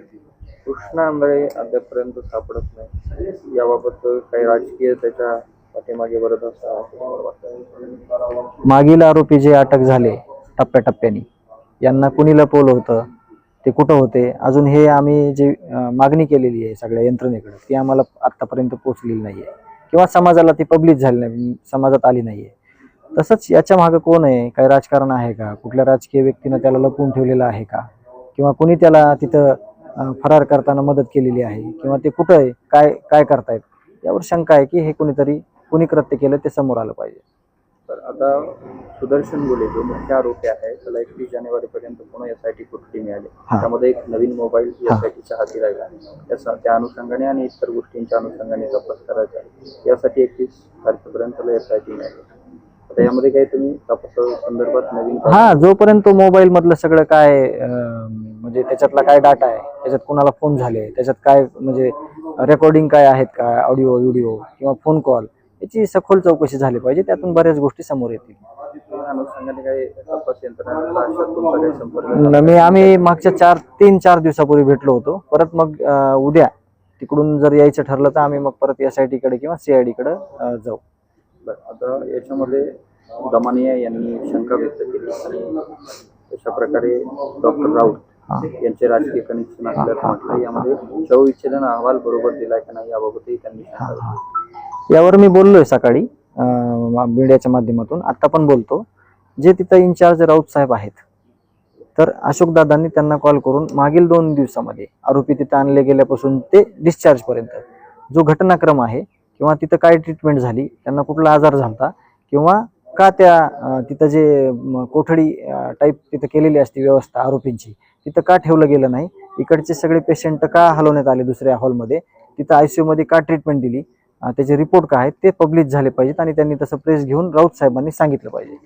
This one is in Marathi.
कृष्णा आंधळे अद्यापर्यंत सापडत नाही. याबाबत काही राजकीय त्याच्या पाठीमागे बरत असा मागील आरोपी जे अटक झाले टप्प्याटप्प्याने यांना कुणी लपवलं होतं? ते कुठं होते? अजून हे आम्ही जी मागणी केलेली आहे सगळ्या यंत्रणेकडे ती आम्हाला आत्तापर्यंत पोचलेली नाही आहे किंवा समाजाला ती पब्लिश झाली नाही समाजात आली नाही आहे तसंच याच्या मागं कोण आहे? काही राजकारण आहे का? कुठल्या राजकीय व्यक्तीनं त्याला लपवून ठेवलेलं आहे का? किंवा कुणी त्याला तिथं फरार करताना मदत केलेली आहे किंवा ते कुठं आहे काय काय करतायत यावर शंका आहे की हे कुणीतरी कुणी कृत्य केलं ते समोर आलं पाहिजे. तर आता सुदर्शन गुले जो मुख्य आरोपी आहे त्याला एकवीस जानेवारी पर्यंत पुन्हा एस आय टी कोठडी मिळाली. त्यामध्ये एक नवीन मोबाईल एस. आय टीच्या हाती लागला. त्या त्या अनुषंगाने आणि इतर गोष्टींच्या अनुषंगाने तपास करायचा यासाठी एकवीस तारखेपर्यंत त्याला एस आय टी मिळाली. आता यामध्ये काही तुम्ही तपासा संदर्भात नवीन हा जोपर्यंत तो मोबाईल मधलं सगळं काय म्हणजे त्याच्यातला काय डाटा आहे? त्याच्यात कोणाला फोन झाले? त्याच्यात काय म्हणजे रेकॉर्डिंग काय आहेत का? ऑडिओ व्हिडिओ किंवा फोन कॉल याची सखोल चौकशी झाली पाहिजे. त्यातून बऱ्याच गोष्टी समोर येतील. मी आम्ही मागच्या चार तीन चार दिवसापूर्वी भेटलो होतो. परत मग उद्या तिकडून जर यायचं ठरलं तर आम्ही मग परत एस आय टी कडे किंवा सी आय डी कडे जाऊ. आता याच्यामध्ये दमानिया यांनी शंका व्यक्त केली आणि अशा प्रकारे डॉक्टर राऊत यांचे राजकीय कनेक्शन असल्याचं म्हटलं. यामध्ये शवविच्छेदन अहवाल बरोबर दिलाय का नाही याबाबतही त्यांनी. यावर मी बोललोय सकाळी अं, मीडियाच्या माध्यमातून. आता पण बोलतो. जे तिथं इन्चार्ज राऊत साहेब आहेत तर अशोक दादांनी त्यांना कॉल करून मागील दोन दिवसामध्ये आरोपी तिथं आणले गेल्यापासून ते डिस्चार्ज पर्यंत. जो घटनाक्रम आहे किंवा तिथं काय ट्रीटमेंट झाली त्यांना कुठला आजार झाला किंवा का त्या तिथं जे कोठडी टाईप तिथं केलेली असते व्यवस्था आरोपींची तिथं का ठेवलं गेलं नाही? इकडचे सगळे पेशंट का हलवण्यात आले दुसऱ्या हॉलमध्ये तिथं आयसीयू मध्ये का ट्रीटमेंट दिली? त्याचे रिपोर्ट काय आहेत? ते पब्लिश झाले पाहिजेत आणि त्यांनी तसं प्रेस घेऊन राऊत साहेबांनी सांगितलं पाहिजे.